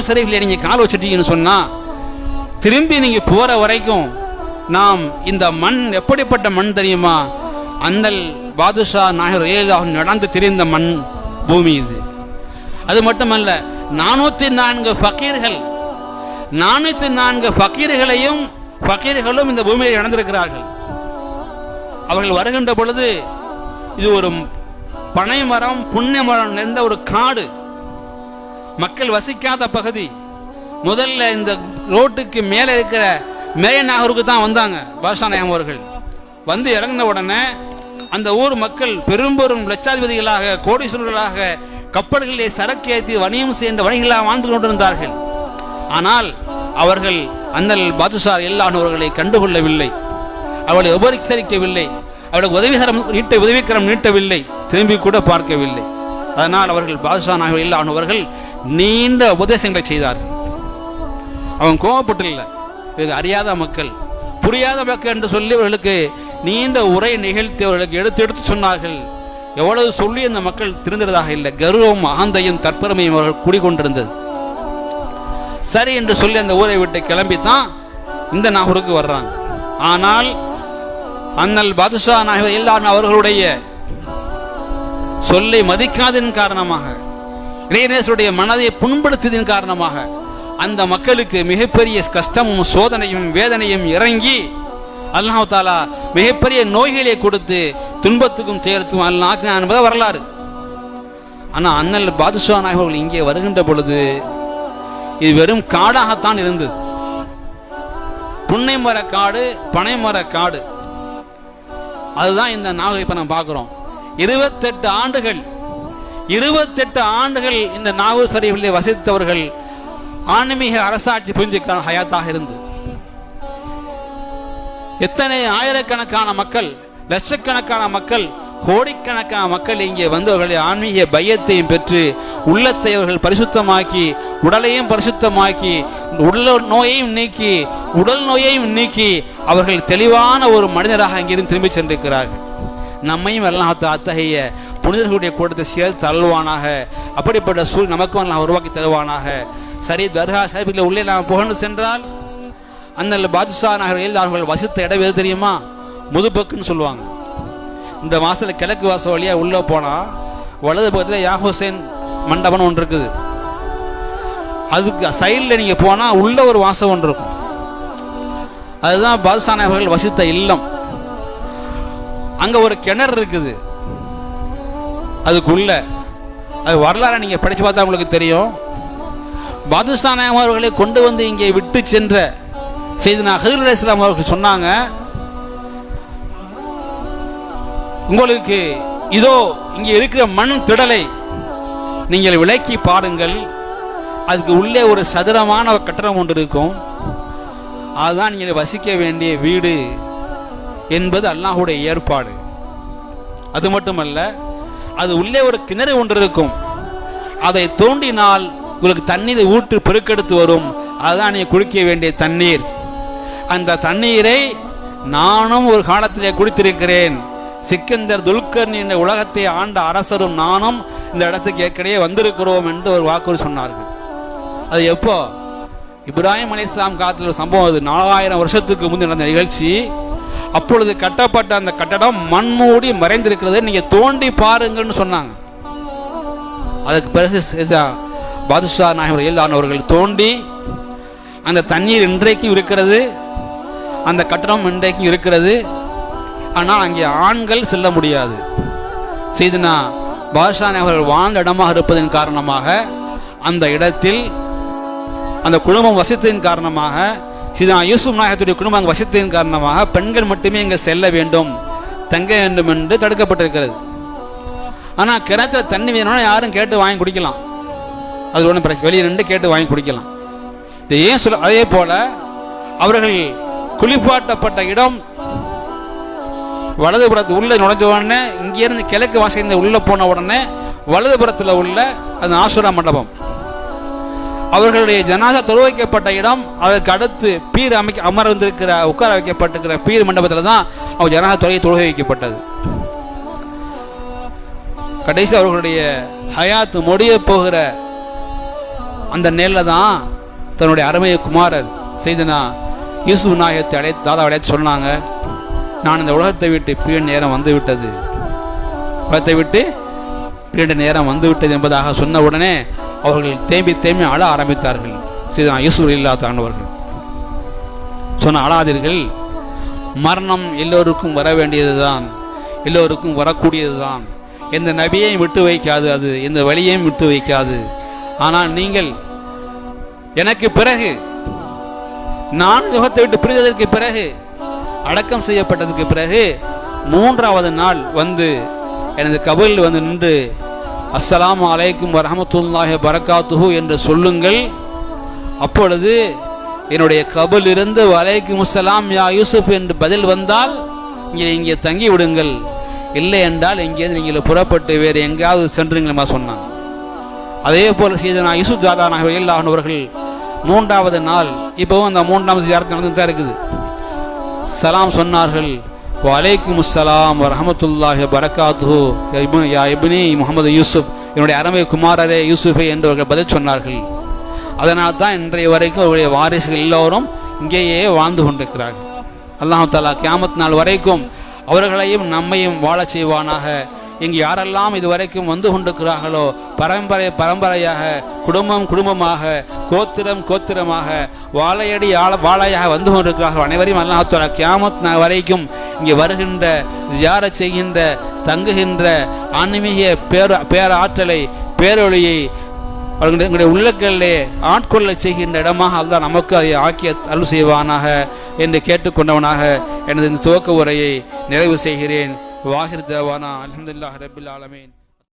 நாகூர் ஷரீஃபில் நீங்கள் கால் வச்சுட்டீங்கன்னு சொன்னால் திரும்பி நீங்கள் போகிற வரைக்கும் நாம் இந்த மண் எப்படிப்பட்ட மண் தெரியுமா? அண்ணல் பாதுஷா நாயர் ஏதாவது நடந்து திரிந்த மண் பூமி இது. அது மட்டுமல்ல நானூற்றி நான்கு ஃபக்கீர்கள் நானூற்றி நான்கு ஃபக்கீர்களையும் ஃபக்கீர்களும் இந்த பூமியில் நடந்திருக்கிறார்கள். அவர்கள் வருகின்ற பொழுது இது ஒரு பனை மரம் புண்ணிய மரம் நிறைந்த ஒரு காடு. மக்கள் வசிக்காத பகுதி. முதல்ல இந்த ரோட்டுக்கு மேலே இருக்கிற மேய நாகூருக்கு தான் வந்தாங்க பாஷாநாயகம் அவர்கள். வந்து இறங்கின உடனே அந்த ஊர் மக்கள் பெரும்பெரும் லட்சாதிபதிகளாக கோடீஸ்வரர்களாக கப்பல்களிலே சரக்கு ஏற்றி வணிகம் செய்கின்ற வணிகளாக வாழ்ந்து கொண்டிருந்தார்கள். ஆனால் அவர்கள் அண்ணல் பாதுஷார் எல்லானவர்களை கண்டுகொள்ளவில்லை. அவளை உபரிசரிக்கவில்லை. அவளுக்கு உதவிகரம் நீட்ட உதவிக்கரம் நீட்டவில்லை. திரும்பி கூட பார்க்கவில்லை. அதனால் அவர்கள் பாதுஷா நாயகர் இல்லானவர்கள் நீண்ட உபதேசங்களை செய்தார். அவன் கோவப்பட்டில்லை இவங்க அறியாத மக்கள் புரியாத மக்கள் என்று சொல்லி அவர்களுக்கு நீண்ட உரை நிகழ்த்தி அவர்களுக்கு எடுத்து எடுத்து சொன்னார்கள். எவ்வளவு சொல்லி அந்த மக்கள் திருந்ததாக இல்லை. கர்வம் ஆந்தையும் தற்பெருமையும் அவர்கள் குடிகொண்டிருந்தது. சரி என்று சொல்லி அந்த ஊரை விட்டு கிளம்பித்தான். இந்த நாகூருக்கு வர்றாங்க. ஆனால் அண்ணல் பாதுஷா நாயகர் எல்லாரும் அவர்களுடைய சொல்லை மதிக்காதன் காரணமாக இளைஞர்களுடைய மனதை புண்படுத்தியதன் காரணமாக அந்த மக்களுக்கு மிகப்பெரிய கஷ்டமும் சோதனையும் வேதனையும் இறங்கி அல்லாஹ் தாலா மிகப்பெரிய நோய்களை கொடுத்து துன்பத்துக்கும் சேர்த்தும் அல்லாஹ் என்பதை வரலாறு. ஆனால் அண்ணல் பாதுஷா நாயகர்கள் இங்கே வருகின்ற பொழுது இது வெறும் காடாகத்தான் இருந்தது. புன்னை மர காடு பனை மர காடு. அதுதான் இந்த நாகரிகம் நம்ம பார்க்குறோம். இருபத்தெட்டு ஆண்டுகள் இருபத்தெட்டு ஆண்டுகள் இந்த நாகூர் சரிவிலே வசித்தவர்கள் ஆன்மீக அரசாட்சி புரிஞ்சுக்கான ஹயாத்தாக இருந்து. எத்தனை ஆயிரக்கணக்கான மக்கள் லட்சக்கணக்கான மக்கள் கோடிக்கணக்கான மக்கள் இங்கே வந்து அவர்களுடைய ஆன்மீக பையத்தையும் பெற்று உள்ளத்தை அவர்கள் பரிசுத்தமாக்கி உடலையும் பரிசுத்தமாக்கி உடல் நோயையும் நீக்கி உடல் நோயையும் நீக்கி அவர்கள் தெளிவான ஒரு மனிதராக அங்கிருந்து திரும்பி சென்றிருக்கிறார்கள். நம்மையும் எல்லாம் அத்தகைய புனிதர்களுடைய கூட்டத்தை சேர்த்து தள்ளுவானாக. அப்படிப்பட்ட சூழ் நமக்கும் நான் உருவாக்கி தருவானாக. சரி தர்கா சாஹிபில் உள்ளே நாம் புகழ்ந்து சென்றால் அந்த பாதுஷா நகரில் அவர்கள் வசித்த இடம் எது தெரியுமா? முதுபக்குன்னு சொல்லுவாங்க. இந்த மாசத்துல கிழக்கு வாசல் வழியா உள்ளே போனா வலது பக்கத்தில் யாஹுசேன் மண்டபம் மண்டபம்னு ஒன்று இருக்குது. அதுக்கு சைடில் நீங்க போனா உள்ள ஒரு வாசம் ஒன்று இருக்கும். அதுதான் பாதுஷா நகர்கள் வசித்த இல்லம். அங்க ஒரு கிணறு இருக்குது. அதுக்குள்ள அது வரலாறை நீங்க படிச்சு பார்த்தா உங்களுக்கு தெரியும். பாதுஷா அவர்களை கொண்டு வந்து இங்கே விட்டு சென்ற செய்தி ஹதீர் அலைஹிஸ் அவர்கள் சொன்னாங்க உங்களுக்கு இதோ இங்கே இருக்கிற மண் திடலை நீங்கள் விலக்கி பாருங்கள். அதுக்கு உள்ளே ஒரு சதுரமான ஒரு கட்டடம் ஒன்று இருக்கும். அதுதான் நீங்கள் வசிக்க வேண்டிய வீடு என்பது அல்லாஹுடைய ஏற்பாடு. அது மட்டுமல்ல அது உள்ளே ஒரு கிணறு ஒன்று இருக்கும். அதை தோண்டினால் உங்களுக்கு தண்ணீரை ஊற்று பெருக்கெடுத்து வரும். அதுதான் நீ குடிக்க வேண்டிய தண்ணீர். அந்த தண்ணீரை நானும் ஒரு காலத்திலே குடித்திருக்கிறேன். சிக்கந்தர் துல்கர்ணி என்ற உலகத்தை ஆண்ட அரசரும் நானும் இந்த இடத்துக்கு ஏற்கனவே வந்திருக்கிறோம் என்று ஒரு வாக்குறுதி சொன்னார்கள். அது எப்போ? இப்ராஹிம் அலி இஸ்லாம் காலத்தில் ஒரு சம்பவம். அது நாலாயிரம் வருஷத்துக்கு முந்தைய நடந்த நிகழ்ச்சி. அப்பொழுது கட்டப்பட்ட அந்த கட்டடம் மண்மூடி மறைந்திருக்கிறது. நீங்க தோண்டி பாருங்கன்னு சொன்னாங்க. அதுக்கு பிறகு பாதுஷா நாயகர் எல்லாம் அவர்கள் தோண்டி அந்த தண்ணீர் இன்றைக்கும் இருக்கிறது. அந்த கட்டடம் இன்றைக்கும் இருக்கிறது. ஆனால் அங்கே ஆண்கள் செல்ல முடியாது. செய்தினா பாதுஷா நாயகர்கள் வாழ்ந்த இடமாக இருப்பதன் காரணமாக அந்த இடத்தில் அந்த குடும்பம் வசித்ததின் காரணமாக சீதா யூசுப் நாயகத்துடைய குடும்பம் அங்கு வசித்ததின் காரணமாக பெண்கள் மட்டுமே இங்கே செல்ல வேண்டும் தங்க வேண்டும் என்று தடுக்கப்பட்டிருக்கிறது. ஆனால் கிணத்துல தண்ணி வேணும்னா யாரும் கேட்டு வாங்கி குடிக்கலாம். அது ஒன்றும் பிரச்சனை வெளியே நின்று கேட்டு வாங்கி குடிக்கலாம். இது ஏன் சொல்ல அதே போல அவர்கள் குளிப்பாட்டப்பட்ட இடம் வலதுபுறத்து உள்ள நுழைஞ்ச உடனே இங்கேருந்து கிழக்கு வாசல் உள்ளே போன உடனே வலதுபுறத்தில் உள்ள அந்த ஆசுரா மண்டபம். அவர்களுடைய ஜனாசா தொழு வைக்கப்பட்ட இடம் அதற்கு அடுத்து பீர் அமைக்க அமர்ந்திருக்கிற உட்கார வைக்கப்பட்டிருக்கிற பீர் மண்டபத்தில் தான் அவர் ஜனாசா தொழுகை தொழுகை வைக்கப்பட்டது கடைசி அவர்களுடைய ஹயாத் முடிய போகிற அந்த நேரில் தான் தன்னுடைய அருமைய குமாரர் செய்தனா யூசுப் நாயகத்தை அடை தாதா அடைத்து சொன்னாங்க நான் இந்த உலகத்தை விட்டு பிரிய நேரம் வந்து விட்டது. உலகத்தை விட்டு பிரிய நேரம் வந்து விட்டது என்பதாக சொன்ன உடனே அவர்கள் தேம்பி தேம்பி அழ ஆரம்பித்தார்கள். செய்தனா ஈஸ்வர் இல்லா தாண்டவர்கள் சொன்ன அழாதீர்கள். மரணம் எல்லோருக்கும் வர வேண்டியதுதான். எல்லோருக்கும் வரக்கூடியதுதான். எந்த நபியையும் விட்டு வைக்காது அது. எந்த வழியையும் விட்டு வைக்காது. ஆனால் நீங்கள் எனக்கு பிறகு நான் யுகத்தை விட்டு பிரிந்ததற்கு பிறகு அடக்கம் செய்யப்பட்டதுக்கு பிறகு மூன்றாவது நாள் வந்து எனது கபலில் வந்து நின்று அஸ்லாம் அலைக்கும் வரமத்துல்லாஹி பரக்காத்துஹு என்று சொல்லுங்கள். அப்பொழுது என்னுடைய கபல் இருந்து வலைக்கும் அஸ்லாம் யா யூசுப் என்று பதில் வந்தால் இங்கே இங்கே தங்கி விடுங்கள். இல்லை என்றால் எங்கேயாவது நீங்கள் புறப்பட்டு வேறு எங்கேயாவது சென்றுங்களா சொன்னாங்க. அதே போல செய்த யூசுப் ஜாதா நகர் அவர்கள் மூன்றாவது நாள் இப்போவும் அந்த மூன்றாம் ஜியாரத்து நடந்து தான் இருக்குது. சலாம் சொன்னார்கள் வலைக்கும் அஸ்ஸலாம் வரஹமத்துல்லாஹி பரகாத்து யா இப்னி முகமது யூசுப். என்னுடைய அருமை குமாரரே யூசுஃபை என்றவர்கள் பதில் சொன்னார்கள். அதனால் தான் இன்றைய வரைக்கும் அவருடைய வாரிசுகள் எல்லோரும் இங்கேயே வாழ்ந்து கொண்டிருக்கிறார்கள். அல்லாஹு தாலா கியாமத் நாள் வரைக்கும் அவர்களையும் நம்மையும் வாழச் செய்வானாக. இங்கு யாரெல்லாம் இதுவரைக்கும் வந்து கொண்டிருக்கிறார்களோ பரம்பரை பரம்பரையாக குடும்பம் குடும்பமாக கோத்திரம் கோத்திரமாக வாழையடி ஆள வாழையாக வந்து கொண்டிருக்கிறார்கள். அனைவரையும் அல்லாஹால கியாமத் நாள் வரைக்கும் இங்கே வருகின்ற ஜியார செய்கின்ற தங்குகின்ற ஆன்மீக பேர பேராற்றலை பேரொழியை எங்களுடைய உள்ளங்களிலே ஆட்கொள்ள செய்கின்ற இடமாக அதுதான் நமக்கு அதை ஆக்கிய அருள் செய்வானாக என்று கேட்டுக்கொண்டவனாக எனது இந்த துவக்க உரையை நிறைவு செய்கிறேன். வாஹிர் தேவானா அலமதுல்லா ரபில் ஆலமீன்.